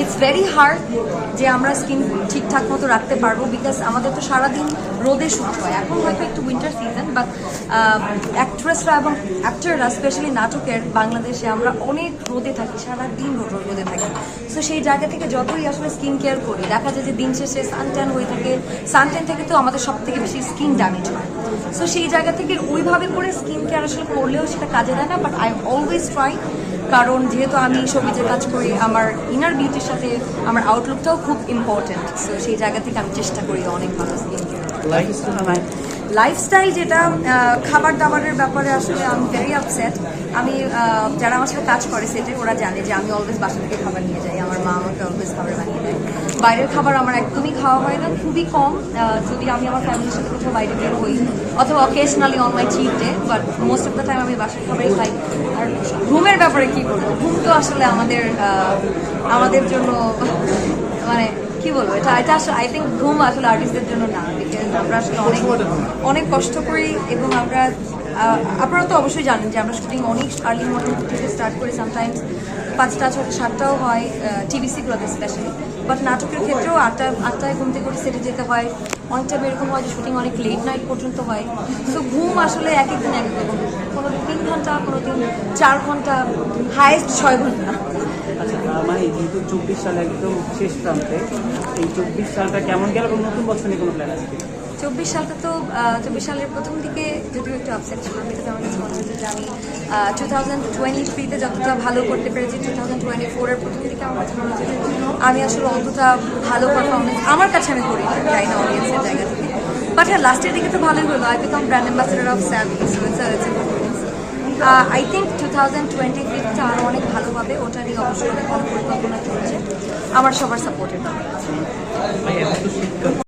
It's very hard যে আমরা skin ঠিকঠাক মতো রাখতে পারব বিকজ আমাদের তো সারাদিন রোদে শুট হয়। এখন হয়তো একটু উইন্টার সিজন বাট অ্যাক্ট্রেসরা এবং অ্যাক্টররা স্পেশালি নাটকের বাংলাদেশে, আমরা অনেক রোদে থাকি, সারাদিন রোদ, রোদে থাকি। সো সেই জায়গা থেকে যতই আসলে স্কিন কেয়ার করি, দেখা যায় যে দিন শেষে সানট্যান হয়ে থাকে। সানট্যান থেকে তো আমাদের সব থেকে বেশি স্কিন ড্যামেজ হয়। সো সেই জায়গা থেকে ওইভাবে করে স্কিন কেয়ার আসলে করলেও সেটা কাজে দেয় না বাট আই অলওয়েজ ট্রাই কারণ যেহেতু আমি সবিজে কাজ করি আমার ইনার বিউটির সাথে আমার আউটলুকটাও খুব ইম্পর্ট্যান্ট সো সেই জায়গা থেকে আমি চেষ্টা করি অনেক ভালো স্কিন কেয়ার লাইফস্টাইল লাইফস্টাইল যেটা খাবার দাবারের ব্যাপারে আসলে আমি ভেরি আপসেট আমি যারা আমার সাথে কাজ করে সেটাই ওরা জানে যে আমি অলওয়েজ বাসা থেকে খাবার নিয়ে যাই আমার মা আমাকে অলওয়েজ খাবার বানিয়ে দেয়। বাইরের খাবার আমার একদমই খাওয়া হয় না, খুবই কম যদি আমি আমার ফ্যামিলির সাথে কোথাও বাইরে বের হই, অথবা occasionally on my cheat day but most of the time আমি বাসার খাবারই খাই। আর ঘুমের ব্যাপারে কী করব ঘুম তো আসলে আমাদের আমাদের জন্য মানে কি বলব? এটা এটা আসলে আই থিঙ্ক ঘুম আসলে আর্টিস্টদের জন্য না বিকজ আমরা আসলে অনেক অনেক কষ্ট করি এবং আমরা আপনারা তো অবশ্যই জানেন যে আমরা শুটিং অনেক আর্লি মর্নিং থেকে স্টার্ট করি সামটাইমস পাঁচটা ছটা সাতটাও হয় টিভিসিগুলোতে স্পেশালি বাট নাটকের ক্ষেত্রেও আটটা, আটটায় ঘুম থেকে করে সেটে যেতে হয়। অনেকটা এরকম হয় যে শুটিং অনেক লেট নাইট পর্যন্ত হয়। সো ঘুম আসলে এক একদিন এক রকম। কোনো তিন ঘণ্টা, কোনো দিন চার ঘণ্টা হায়েস্ট ছয় ঘণ্টা। মানে যেহেতু চব্বিশ সাল একদম শেষ প্রান্তে, এই চব্বিশ সালটা কেমন গেল এবং নতুন বছর নিয়ে কোনো প্ল্যান আছে চব্বিশ সালটা তো চব্বিশ সালের প্রথম দিকে যদিও একটু আপসেট ছিলাম বিকজ আমার কাছে মনে হচ্ছে যে আমি টু থাউজেন্ড টোয়েন্টি থ্রিতে যতটা ভালো করতে পেরেছি টু থাউজেন্ড টোয়েন্টি ফোরের প্রথম দিকে আমার কাছে মনে হচ্ছে আমি আসলে অতটা ভালো পারফরমেন্স আমার কাছে আমি করি যাই না অডিয়েন্সের জায়গা থেকে। বাট হ্যাঁ লাস্টের দিকে তো ভালোই হলো I become brand ambassador of Savvy so it's I think two thousand twenty থ্রিটা আরও অনেক ভালোভাবে ওটা নিয়ে অবশ্যই ভালো পরিকল্পনা চলছে। আমার সবার সাপোর্টের